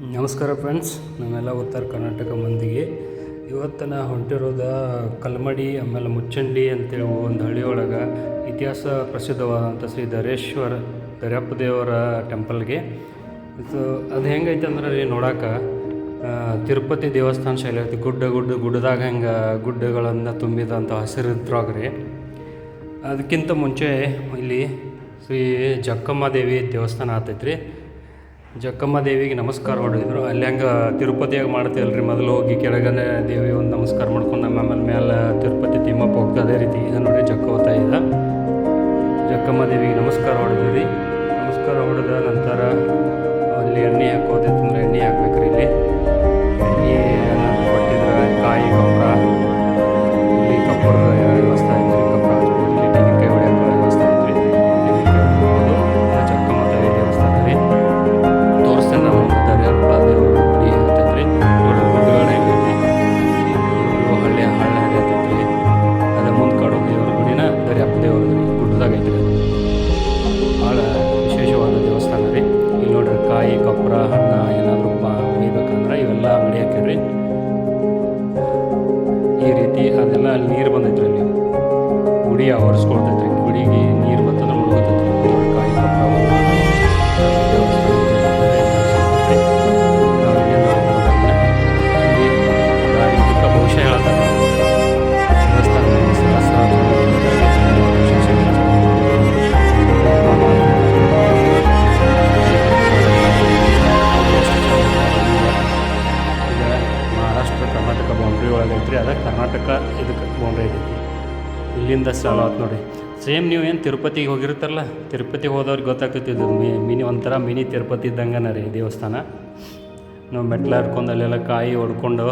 ನಮಸ್ಕಾರ ಫ್ರೆಂಡ್ಸ್ ನಾವೆಲ್ಲ ಉತ್ತರ ಕರ್ನಾಟಕ ಮಂದಿಗೆ. ಇವತ್ತು ನಾ ಹೊಂಟಿರೋದ ಕಲ್ಮಡಿ, ಆಮೇಲೆ ಮುಚ್ಚಂಡಿ ಅಂತೇಳಿ ಒಂದು ಹಳ್ಳಿ ಒಳಗೆ ಇತಿಹಾಸ ಪ್ರಸಿದ್ಧವಾದಂಥ ಶ್ರೀ ಧರೇಶ್ವರ ದರ್ಯಪ್ಪ ದೇವರ ಟೆಂಪಲ್ಗೆ. ಇದು ಅದು ಹೆಂಗೈತೆ ಅಂದ್ರೆ ರೀ ನೋಡಕ್ಕೆ ತಿರುಪತಿ ದೇವಸ್ಥಾನ ಶೈಲಿ ಐತಿ. ಗುಡ್ಡ ಗುಡ್ಡ ಗುಡ್ಡದಾಗ ಹೆಂಗೆ ಗುಡ್ಡಗಳನ್ನು ತುಂಬಿದಂಥ ಹಸಿರು ರೀ. ಅದಕ್ಕಿಂತ ಮುಂಚೆ ಇಲ್ಲಿ ಶ್ರೀ ಜಕ್ಕಮ್ಮ ದೇವಿ ದೇವಸ್ಥಾನ ಆತೈತ್ರಿ. ಜಕ್ಕಮ್ಮ ದೇವಿಗೆ ನಮಸ್ಕಾರ ಹೊಡೆದ್ರು ಅಲ್ಲಿ ಹಂಗೆ ತಿರುಪತಿಯಾಗ ಮಾಡ್ತೀವಲ್ಲ ರೀ ಮೊದಲು ಹೋಗಿ ಕೆಳಗನೆ ದೇವಿ ಒಂದು ನಮಸ್ಕಾರ ಮಾಡ್ಕೊಂಡು ನಮ್ಮ ಆಮೇಲೆ ಮೇಲೆ ತಿರುಪತಿ ತಿಮ್ಮಪ್ಪ ಹೋಗ್ತಾ ಅದೇ ರೀತಿ. ಇದು ನೋಡಿ ಜಕ್ಕ ಹೋಗ್ತಾ ಜಕ್ಕಮ್ಮ ದೇವಿಗೆ ನಮಸ್ಕಾರ ಹೊಡೆದ್ವಿ ರೀ ನಮಸ್ಕಾರ ಹೊಡೆದ ನಂತರ ಅಲ್ಲಿ ಎಣ್ಣೆ ಹಾಕೋದಿತ್ತು ಅಂದ್ರೆ ಎಣ್ಣೆ ಹಾಕ್ಬೇಕ್ರಿ ಇಲ್ಲಿ. ಬೌಂಡ್ರಿ ಒಳಗೆ ಐತ್ರಿ ಅದ ಕರ್ನಾಟಕ ಇದಕ್ಕೆ ಬೌಂಡ್ರಿ ಐತಿ ಇಲ್ಲಿಂದ ಚಾಲು ಆಯ್ತು ನೋಡಿ. ಸೇಮ್ ನೀವು ಏನು ತಿರುಪತಿಗೆ ಹೋಗಿರ್ತಾರಲ್ಲ, ತಿರುಪತಿಗೆ ಹೋದವ್ರಿಗೆ ಗೊತ್ತಾಗ್ತೈತಿ ಇದು ಮಿನಿ ಒಂಥರ ಮಿನಿ ತಿರುಪತಿ ಇದ್ದಂಗನ ರೀ ದೇವಸ್ಥಾನ. ನಾವು ಮೆಟ್ಲ ಹರ್ಕೊಂಡು ಅಲ್ಲೆಲ್ಲ ಕಾಯಿ ಹೊಡ್ಕೊಂಡು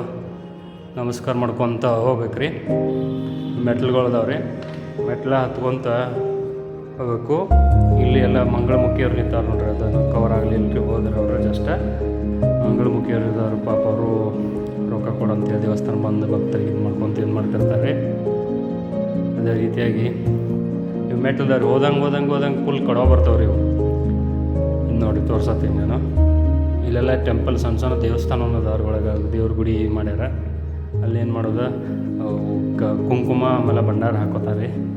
ನಮಸ್ಕಾರ ಮಾಡ್ಕೊತ ಹೋಗ್ಬೇಕ್ರಿ. ಮೆಟ್ಲುಗಳು ಅದಾವೆ ರೀ. ಮೆಟ್ಲ ಹತ್ಕೊಂತ ಹೋಗಬೇಕು. ಇಲ್ಲಿ ಎಲ್ಲ ಮಂಗಳಮುಖಿಯವ್ರು ನಿಂತಾರೆ ನೋಡ್ರಿ, ಅದನ್ನು ಕವರ್ ಆಗಲಿ ಇಲ್ಲರಿ ಹೋದ್ರೆ ಅಷ್ಟೇ. ಜಸ್ಟ್ ಮಂಗಳಮುಖಿಯವ್ರು ಇದ್ದಾರೆ ಪಾಪ ಅವರು. ರೊಕ್ಕ ಕೊಡಂತೇಳಿ ದೇವಸ್ಥಾನ ಬಂದು ಭಕ್ತರಿಗೆ ಇದು ಮಾಡ್ಕೊಂತ ಇದು ಮಾಡ್ತಿರ್ತಾರೆ. ಅದೇ ರೀತಿಯಾಗಿ ಇವು ಮೆಟ್ಲದವ್ರು ಹೋದಂಗೆ ಹೋದಂಗೆ ಹೋದಂಗೆ ಫುಲ್ ಕಡವ ಬರ್ತಾವ್ರಿ ಇವು. ಇನ್ನು ನೋಡಿ ತೋರ್ಸತ್ತೀನಿ ನಾನು. ಇಲ್ಲೆಲ್ಲ ಟೆಂಪಲ್ ಸಣ್ಣ ಸಣ್ಣ ದೇವಸ್ಥಾನ ಅನ್ನೋದು ಒಳಗೆ ದೇವ್ರ ಗುಡಿ ಮಾಡ್ಯಾರ. ಅಲ್ಲಿ ಏನು ಮಾಡೋದು? ಕ- ಕುಂಕುಮ ಆಮೇಲೆ ಭಂಡಾರ ಹಾಕೋತಾರೆ.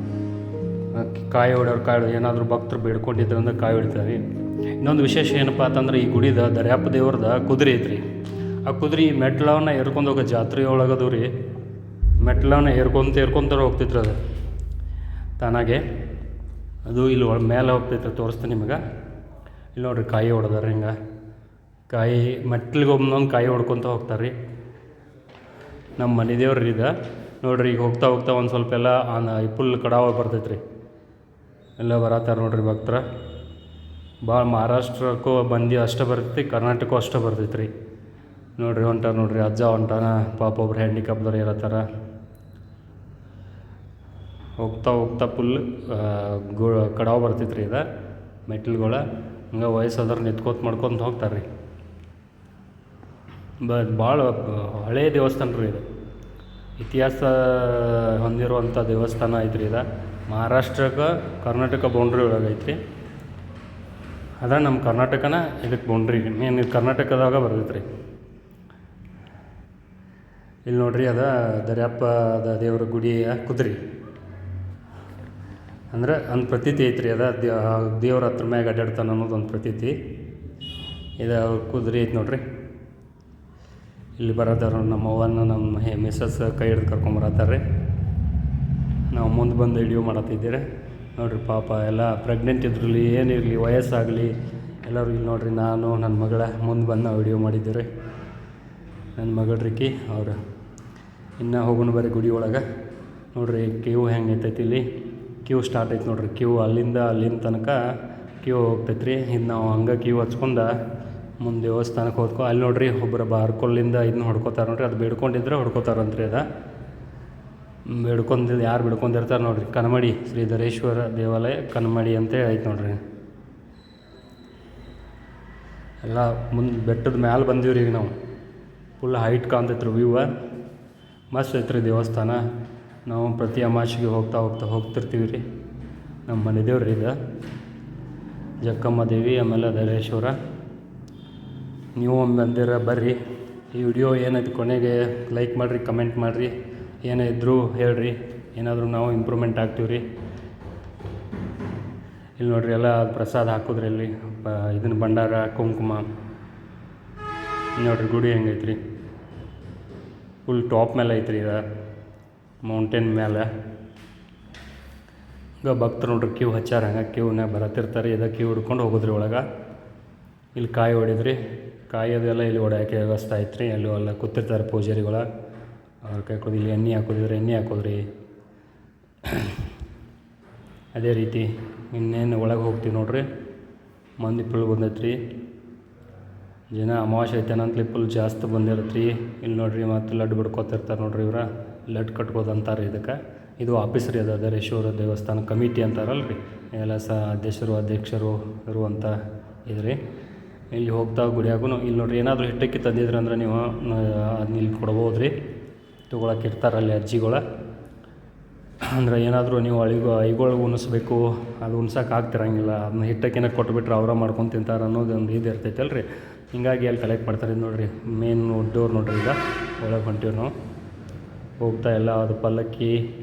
ಕಾಯಿ ಹೊಡೆಯೋರು ಕಾಯಿ ಏನಾದರೂ ಭಕ್ತರು ಬೇಡ್ಕೊಂಡಿದ್ರು ಅಂದ್ರೆ ಕಾಯಿ ಹೊಡಿತಾರೆ ಇನ್ನೊಂದು ವಿಶೇಷ ಏನಪ್ಪ ಅಂತಂದ್ರೆ ಈ ಗುಡಿದ ದರ್ಯಾಪ್ಪ ದೇವ್ರದ ಕುದುರೆ ಐತ್ರಿ. ಆ ಕುದುರೆ ಈ ಮೆಟ್ಲವನ್ನ ಏರ್ಕೊಂಡು ಹೋಗೋ ಜಾತ್ರೆ ಒಳಗದು ರೀ. ಮೆಟ್ಲವನ್ನ ಏರ್ಕೊಂತ ಏರ್ಕೊಂತಾರೆ ಹೋಗ್ತಿದ್ರು ಅದು. ತಾನಾಗೆ ಅದು ಇಲ್ಲಿ ಒಳ ಮೇಲೆ ಹೋಗ್ತೈತೆ ತೋರಿಸ್ತೀನಿ ನಿಮಗೆ. ಇಲ್ಲಿ ನೋಡ್ರಿ ಕಾಯಿ ಹೊಡೆದಾರ ಹಿಂಗೆ. ಕಾಯಿ ಮೆಟ್ಲಿಗೆ ಒಮ್ಮೊಂದು ಕಾಯಿ ಹೊಡ್ಕೊತ ಹೋಗ್ತಾರೆ ರೀ. ನಮ್ಮ ಮನೆ ದೇವ್ರು ಇದು. ನೋಡ್ರಿ ಈಗ ಹೋಗ್ತಾ ಹೋಗ್ತಾ ಒಂದು ಸ್ವಲ್ಪ ಎಲ್ಲ ಫುಲ್ ಕಡಾವ ಬರ್ತೈತೆ ರೀ ಎಲ್ಲ ಬರತ್ತಾರ ನೋಡ್ರಿ ಭಕ್ತರ. ಭಾಳ ಮಹಾರಾಷ್ಟ್ರಕ್ಕೂ ಬಂದು ಅಷ್ಟೇ ಬರ್ತೈತಿ ಕರ್ನಾಟಕಕ್ಕೂ ಅಷ್ಟೇ ಬರ್ತೈತೆ ರೀ ನೋಡ್ರಿ ಹೊಂಟಾರ ನೋಡ್ರಿ, ಅಜ್ಜ ಹೊಂಟಾನ, ಪಾಪ ಒಬ್ರು ಹ್ಯಾಂಡಿಕ್ಯಾಪ್ದವ್ರು ಇರತ್ತಾರ. ಹೋಗ್ತಾ ಹೋಗ್ತಾ ಫುಲ್ ಗೋ, ಕಡಾವ್ ಬರ್ತೈತೆ ರೀ ಇದು ಮೆಟ್ಲುಗಳ ಹಂಗೆ ವಯಸ್ಸಾದವ್ರು ನಿತ್ಕೋತ ಮಾಡ್ಕೊತ ಹೋಗ್ತಾರೆ ರೀ ಬ ಭಾಳ ಹಳೆಯ ದೇವಸ್ಥಾನ ರೀ ಇದು. ಇತಿಹಾಸ ಹೊಂದಿರುವಂಥ ದೇವಸ್ಥಾನ ಐತ್ರಿ ಇದು. ಮಹಾರಾಷ್ಟ್ರಕ್ಕೆ ಕರ್ನಾಟಕ ಬೌಂಡ್ರಿ ಒಳಗೆ ಐತ್ರಿ. ಅದ ನಮ್ಮ ಕರ್ನಾಟಕನ ಇದಕ್ಕೆ ಬೌಂಡ್ರಿ ಮೇನ್ ಕರ್ನಾಟಕದಾಗ ಬರ್ತೈತೆ ಇಲ್ಲಿ ನೋಡ್ರಿ ಅದ ದರ್ಯಾಪ್ಪದ ದೇವ್ರ ಗುಡಿಯ ಕುದುರೆ. ಅಂದ್ರೆ ಒಂದು ಪ್ರತೀತಿ ಐತ್ರಿ ಅದ ದೇವ್ರ ಹತ್ರ ಮ್ಯಾಗ ಅಡ್ಡಾಡ್ತಾನೆ ಅನ್ನೋದು ಒಂದು ಪ್ರತೀತಿ. ಇದು ಅವ್ರ ಕುದುರೆ ಐತೆ ನೋಡ್ರಿ. ಇಲ್ಲಿ ಬರತ್ತಾರ ನಮ್ಮ ಅವ್ವನ ನಮ್ಮ ಮಿಸ್ಸಸ್ ಕೈ ಹಿಡ್ದು ಕರ್ಕೊಂಬರತ್ತಾರೆ ನಾವು ಮುಂದೆ ಬಂದು ವಿಡಿಯೋ ಮಾಡತ್ತಿದ್ದೀರಿ ನೋಡ್ರಿ ಪಾಪ ಎಲ್ಲ ಪ್ರೆಗ್ನೆಂಟ್ ಇದ್ರಲ್ಲಿ ಏನಿರಲಿ ವಯಸ್ಸಾಗಲಿ, ಎಲ್ಲರೂ ಇಲ್ಲಿ ನೋಡ್ರಿ ನಾನು ನನ್ನ ಮಗಳ ಮುಂದೆ ಬಂದು ನಾವು ವಿಡಿಯೋ ಮಾಡಿದ್ದೀರಿ ನನ್ನ ಮಗಳ್ರಿಕಿ ಅವ್ರು. ಇನ್ನು ಹೋಗೋಣ ಬರೀ ಗುಡಿ ಒಳಗೆ. ನೋಡ್ರಿ ಕ್ಯೂ ಹೆಂಗೆ ಐತೈತಿ ಇಲ್ಲಿ. ಕ್ಯೂ ಸ್ಟಾರ್ಟ್ ಐತೆ ನೋಡ್ರಿ. ಕ್ಯೂ ಅಲ್ಲಿಂದ ಅಲ್ಲಿಂದ ತನಕ ಕ್ಯೂ ಹೋಗ್ತೈತೆ ರೀ ಇದು ನಾವು ಹಂಗೆ ಕ್ಯೂ ಹಚ್ಕೊಂಡು ಮುಂದೆ ದೇವಸ್ಥಾನಕ್ಕೆ ಹೋದ್ಕೊ ಅಲ್ಲಿ ನೋಡ್ರಿ ಒಬ್ಬರು ಬಾರ್ಕೊಲ್ಲಿಂದ ಇದನ್ನ ಹೊಡ್ಕೋತಾರೆ ನೋಡ್ರಿ. ಅದು ಬೇಡ್ಕೊಂಡಿದ್ರೆ ಹೊಡ್ಕೋತಾರಂತ್ರಿ ಅದ. ಬೇಡ್ಕೊಂಡಿದ್ದು ಯಾರು ಬಿಡ್ಕೊಂಡಿರ್ತಾರೆ ನೋಡ್ರಿ. ಕನಮಡಿ, ಶ್ರೀ ಧರೇಶ್ವರ ದೇವಾಲಯ ಕನಮಡಿ ಅಂತೇಳಿ ಐತೆ ನೋಡ್ರಿ. ಎಲ್ಲ ಮುಂದೆ ಬೆಟ್ಟದ ಮ್ಯಾಲೆ ಬಂದೀವ್ರಿ ಈಗ ನಾವು. ಫುಲ್ ಹೈಟ್ ಕಾಣ್ತೈತ್ರಿ ವ್ಯೂವ ಮಸ್ತ್ ಐತ್ರಿ ದೇವಸ್ಥಾನ, ನಾವು ಪ್ರತಿ ಅಮಾಸೆಗೆ ಹೋಗ್ತಾ ಹೋಗ್ತಾ ಹೋಗ್ತಿರ್ತೀವಿ ರೀ. ನಮ್ಮ ಮನೆ ದೇವ್ರಿ ಇದು. ಜಕ್ಕಮ್ಮ ದೇವಿ, ಆಮೇಲೆ ಧರೇಶ್ವರ. ನೀವು ಒಮ್ಮೆ ಬಂದಿರ, ಬರ್ರಿ. ಈ ವಿಡಿಯೋ ಏನಾಯ್ತು ಕೊನೆಗೆ ಲೈಕ್ ಮಾಡಿರಿ ಕಮೆಂಟ್ ಮಾಡಿರಿ. ಏನೇ ಇದ್ದರೂ ಹೇಳ್ರಿ. ಏನಾದರೂ ನಾವು ಇಂಪ್ರೂವ್ಮೆಂಟ್ ಆಗ್ತೀವಿ ರೀ. ಇಲ್ಲಿ ನೋಡ್ರಿ, ಎಲ್ಲ ಪ್ರಸಾದ ಹಾಕಿದ್ರಿ ಇಲ್ಲಿ. ಇದನ್ನ ಭಂಡಾರ, ಕುಂಕುಮ. ನೋಡ್ರಿ, ಗುಡಿ ಹೆಂಗೈತ್ರಿ. ಫುಲ್ ಟಾಪ್ ಮೇಲೆ ಐತ್ರಿ ಇದು. ಮೌಂಟೇನ್ ಮೇಲೆ. ಈಗ ಭಕ್ತರು ನೋಡ್ರಿ ಕ್ಯೂ ಹಚ್ಚಾರ ಹಂಗೆ ಕ್ಯೂನಾಗ ಬರತ್ತಿರ್ತಾರೆ. ಇದ ಕ್ಯೂ ಹಿಡ್ಕೊಂಡು ಹೋಗೋದ್ರಿ ಒಳಗೆ. ಇಲ್ಲಿ ಕಾಯಿ ಹೊಡಿದ್ರಿ. ಕಾಯಿ ಅದೆಲ್ಲ ಇಲ್ಲಿ ಹೊಡ್ಯಾಕೆ ವ್ಯವಸ್ಥೆ ಐತ್ರಿ. ಅಲ್ಲೂ ಎಲ್ಲ ಕೂತಿರ್ತಾರೆ ಪೂಜಾರಿಗಳು. ಅವ್ರ ಕೈ ಕೊಡಿ ಇಲ್ಲಿ ಎಣ್ಣೆ ಹಾಕೋದಿದ್ರೆ ಎಣ್ಣೆ ಹಾಕೋದ್ರಿ. ಅದೇ ರೀತಿ ಇನ್ನೇನು ಒಳಗೆ ಹೋಗ್ತೀವಿ ನೋಡ್ರಿ. ಮಂದಿ ಫುಲ್ ಬಂದೈತ್ರಿ. ಜನ ಅಮಾವಾಸ್ಯೆ ಐತೇನಂತಲೇ ಫುಲ್ ಜಾಸ್ತಿ ಬಂದಿರತ್ರಿ. ಇಲ್ಲಿ ನೋಡ್ರಿ ಮತ್ತು ಲಡ್ಡು ಬಿಡ್ಕೊತಿರ್ತಾರೆ ನೋಡ್ರಿ ಇವ್ರ. ಲಡ್ ಕಟ್ಕೋದು ಅಂತಾರೆ ಇದಕ್ಕೆ. ಇದು ಆಫೀಸ್ ರೀ ಅದು ಧರೇಶ್ವರ ದೇವಸ್ಥಾನ ಕಮಿಟಿ ಅಂತಾರಲ್ಲ ರೀ ಎಲ್ಲ ಸಹ ಅಧ್ಯಕ್ಷರು ಅಧ್ಯಕ್ಷರು ಇರುವಂಥ ಇದು ರೀ ಇಲ್ಲಿ ಹೋಗ್ತಾ ಗುಡಿಯಾಗೂ ಇಲ್ಲಿ ನೋಡ್ರಿ ಏನಾದರೂ ಹಿಟ್ಟಕ್ಕೆ ತಂದಿದ್ರಿ ಅಂದ್ರೆ ನೀವು ಅದನ್ನ ಇಲ್ಲಿ ಕೊಡ್ಬೋದು ರೀ ತೊಗೊಳಕ್ಕೆ ಇರ್ತಾರಲ್ಲಿ ಅಜ್ಜಿಗಳ. ಅಂದ್ರೆ ಏನಾದರೂ ನೀವು ಅಳಿಗೋ ಐಗಳು ಉಣಿಸ್ಬೇಕು. ಅದು ಉಣ್ಸಕ್ಕೆ ಆಗ್ತಿರಂಗಿಲ್ಲ. ಅದನ್ನ ಹಿಟ್ಟಕ್ಕಿನ ಕೊಟ್ಬಿಟ್ರೆ ಅವರ ಮಾಡ್ಕೊಂಡು ತಿಂತಾರೆ ಅನ್ನೋದು ಒಂದು ಇದು ಇರ್ತೈತಲ್ಲ ರೀ ಹಿಂಗಾಗಿ ಅಲ್ಲಿ ಕಲೆಕ್ಟ್ ಮಾಡ್ತಾರೆ ನೋಡಿರಿ ಮೇನ್ ಡೋರ್ ನೋಡ್ರಿ ಈಗ. ಒಳಗೆ ಹೊಂಟೀವಿ ನಾವು. ಹೋಗ್ತಾ ಎಲ್ಲ ಅದು ಪಲ್ಲಕ್ಕಿ,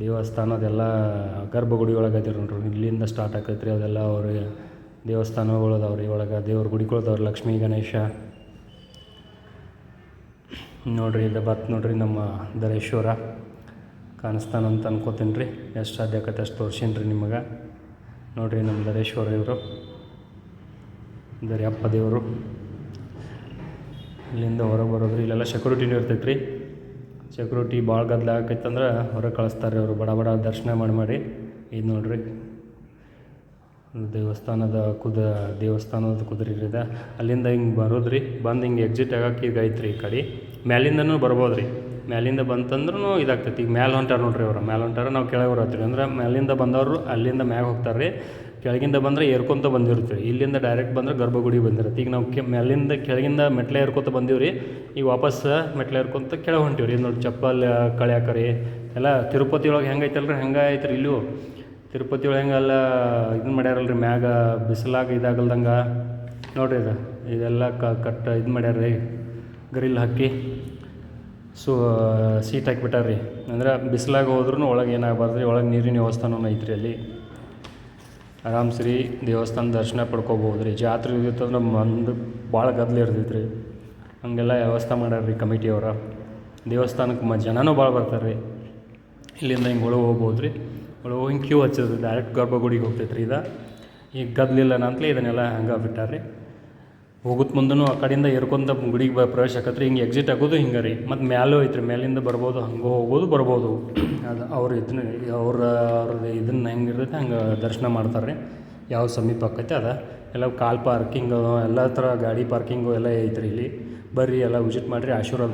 ದೇವಸ್ಥಾನ, ಅದೆಲ್ಲ ಗರ್ಭಗುಡಿ ಒಳಗೆ ಅದಿರಿ ನೋಡ್ರಿ. ಇಲ್ಲಿಂದ ಸ್ಟಾರ್ಟ್ ಆಕೈತೆ ರೀ ಅದೆಲ್ಲ ಅವ್ರಿಗೆ ದೇವಸ್ಥಾನಗಳು ಅದಾವೆ ರೀ ಒಳಗೆ ದೇವ್ರ ಗುಡಿಗಳದವ್ರಿ ಲಕ್ಷ್ಮೀ, ಗಣೇಶ. ನೋಡಿರಿ ಇದು ಬತ್ ನೋಡ್ರಿ ನಮ್ಮ ಧರೇಶ್ವರ. ಕಾಣಿಸ್ತಾನಂತ ಅನ್ಕೋತೀನಿ ರೀ ಎಷ್ಟು ಸಾಧ್ಯ ಆಗತ್ತೆ ಅಷ್ಟು ತೋರ್ಸೀನಿ ನಿಮಗೆ. ನೋಡಿರಿ ನಮ್ಮ ಧರೇಶ್ವರ ಇವರು. ದರ್ಯಪ್ಪ ದೇವರು. ಇಲ್ಲಿಂದ ಹೊರಗೆ ಬರೋದ್ರಿ, ಇಲ್ಲೆಲ್ಲ ಸೆಕ್ಯೂರಿಟಿನೂ ಇರ್ತೈತೆ ರೀ ಸೆಕ್ಯೂರಿಟಿ ಭಾಳ ಗದ್ದಲ ಆಕೈತಂದ್ರೆ ಹೊರಗೆ ಕಳಿಸ್ತಾರೆ ಅವರು, ಬಡ ಬಡ ದರ್ಶನ ಮಾಡಿ ಮಾಡಿ. ಇದು ನೋಡ್ರಿ ದೇವಸ್ಥಾನದ ಕುದ, ದೇವಸ್ಥಾನದ ಕುದುರೆ ಇದೆ. ಅಲ್ಲಿಂದ ಹಿಂಗೆ ಬರೋದ್ರಿ, ಬಂದು ಹಿಂಗೆ ಎಕ್ಸಿಟ್ ಆಗಕ್ಕೆ ಈಗ ಐತ್ರಿ ಈ ಕಡೆ. ಮ್ಯಾಲಿಂದನೂ ಬರ್ಬೋದು ರೀ ಮ್ಯಾಲಿಂದ ಬಂತಂದ್ರೂ ಇದಾಗ್ತೈತಿ. ಈಗ ಮ್ಯಾಲೆ ಹೊಂಟಾರ ನೋಡ್ರಿ ಅವರು. ಮ್ಯಾಲೆ ಹೊಂಟಾರ ನಾವು ಕೆಳಗೆ ಬರತ್ತೀವಿ ಅಂದ್ರೆ ಮ್ಯಾಲಿಂದ ಬಂದವರು ಅಲ್ಲಿಂದ ಮ್ಯಾಗ ಹೋಗ್ತಾರೆ ರೀ ಕೆಳಗಿಂದ ಬಂದರೆ ಏರ್ಕೊಂತ ಬಂದಿರ್ತೀವಿ ಇಲ್ಲಿಂದ ಡೈರೆಕ್ಟ್ ಬಂದ್ರೆ ಗರ್ಭಗುಡಿ ಬಂದಿರುತ್ತೆ. ಈಗ ನಾವು ಕೆ, ಮೇಲಿಂದ ಕೆಳಗಿಂದ ಮೆಟ್ಲೆ ಏರ್ಕೊತ ಬಂದೀವಿ ಈಗ ವಾಪಸ್ ಮೆಟ್ಲೆ ಏರ್ಕೊಂತ ಕೆಳಗೆ ಹೊಂಟೀವಿ ರೀ ನೋಡಿ ಚಪ್ಪಲ್ ಕಳ್ಯಾಕರಿ ಎಲ್ಲ ತಿರುಪತಿ ಒಳಗೆ ಹೆಂಗೆ ಐತಲ್ಲ ರೀ ಹಂಗೆ ಐತ್ರಿ ಇಲ್ಲೂ? ತಿರುಪತಿ ಒಳಗೆ ಹೆಂಗೆಲ್ಲ ಇದನ್ನ ಮಾಡ್ಯಾರಲ್ಲ ರೀ ಮ್ಯಾಗ ಬಿಸಿಲಾಗ ಇದಾಗಲ್ದಂಗೆ. ನೋಡಿರಿ ಇದು, ಇದೆಲ್ಲ ಕಟ್ ಇದು ಮಾಡ್ಯಾರ ರೀ ಗ್ರಿಲ್ ಹಾಕಿ. ಸೊ, ಸೀಟ್ ಹಾಕಿಬಿಟ್ಟಾರ ರೀ ಅಂದ್ರೆ ಬಿಸಿಲಾಗ ಹೋದ್ರೂ ಒಳಗೆ ಏನಾಗಬಾರ್ದು ರೀ ಒಳಗೆ ನೀರಿನ ವ್ಯವಸ್ಥಾನೂ ಐತ್ರಿ ಅಲ್ಲಿ. ಆರಾಮ್ಸ್ ರೀ ದೇವಸ್ಥಾನ ದರ್ಶನ ಪಡ್ಕೋಬೋದು ರೀ ಜಾತ್ರೆ ಇರ್ತಂದ್ರೆ ಮಂದು ಭಾಳ ಗದ್ದಲ ಇರ್ತೈತೆ ರೀ ಹಂಗೆಲ್ಲ ವ್ಯವಸ್ಥೆ ಮಾಡ್ಯಾರ ರೀ ಕಮಿಟಿಯವ್ರ ದೇವಸ್ಥಾನಕ್ಕೆ ಮ, ಜನನೂ ಭಾಳ ಬರ್ತಾರೆ ರೀ ಇಲ್ಲಿಂದ ಹಿಂಗೆ ಒಳಗೆ ಹೋಗ್ಬೋದು ರೀ ಒಳಗೆ ಹೋಗಿ ಕ್ಯೂ ಹಚ್ಚೋದು ಡೈರೆಕ್ಟ್ ಗರ್ಭಗುಡಿಗೆ ಹೋಗ್ತೈತೆ ರೀ ಇದು. ಈಗ ಗದ್ದಲಿಲ್ಲ ಅಂತಲೇ ಇದನ್ನೆಲ್ಲ ಹಂಗೆ ಬಿಟ್ಟಾರೆ ರೀ ಹೋಗುತ್ತ ಮುಂದೂ ಆ ಕಡೆಯಿಂದ ಏರ್ಕೊಂತ ಗುಡಿಗೆ ಬ ಪ್ರವೇಶ ಆಕತ್ರಿ ಹಿಂಗೆ ಎಕ್ಸಿಟ್ ಆಗೋದು ಹಿಂಗೆ ರೀ. ಮತ್ತು ಮ್ಯಾಲೂ ಐತ್ರಿ ಮೇಲಿಂದ ಬರ್ಬೋದು, ಹಂಗೆ ಹೋಗೋದು, ಬರ್ಬೋದು. ಅದು ಅವ್ರ ಇದನ್ನ ಅವ್ರ ಅವ್ರದ್ದು ಇದನ್ನು ಹೆಂಗೆ ಇರ್ತೈತೆ, ಹಂಗೆ ದರ್ಶನ ಮಾಡ್ತಾರೆ ರೀ. ಯಾವ ಸಮೀಪ ಆಕೈತೆ ಅದ. ಎಲ್ಲ ಕಾಲ್ ಪಾರ್ಕಿಂಗು, ಎಲ್ಲ ಥರ ಗಾಡಿ ಪಾರ್ಕಿಂಗು ಎಲ್ಲ ಐತ್ರಿ ಇಲ್ಲಿ. ಬರ್ರಿ ಎಲ್ಲ ವಿಸಿಟ್ ಮಾಡಿರಿ, ಆಶೀರ್ವಾದ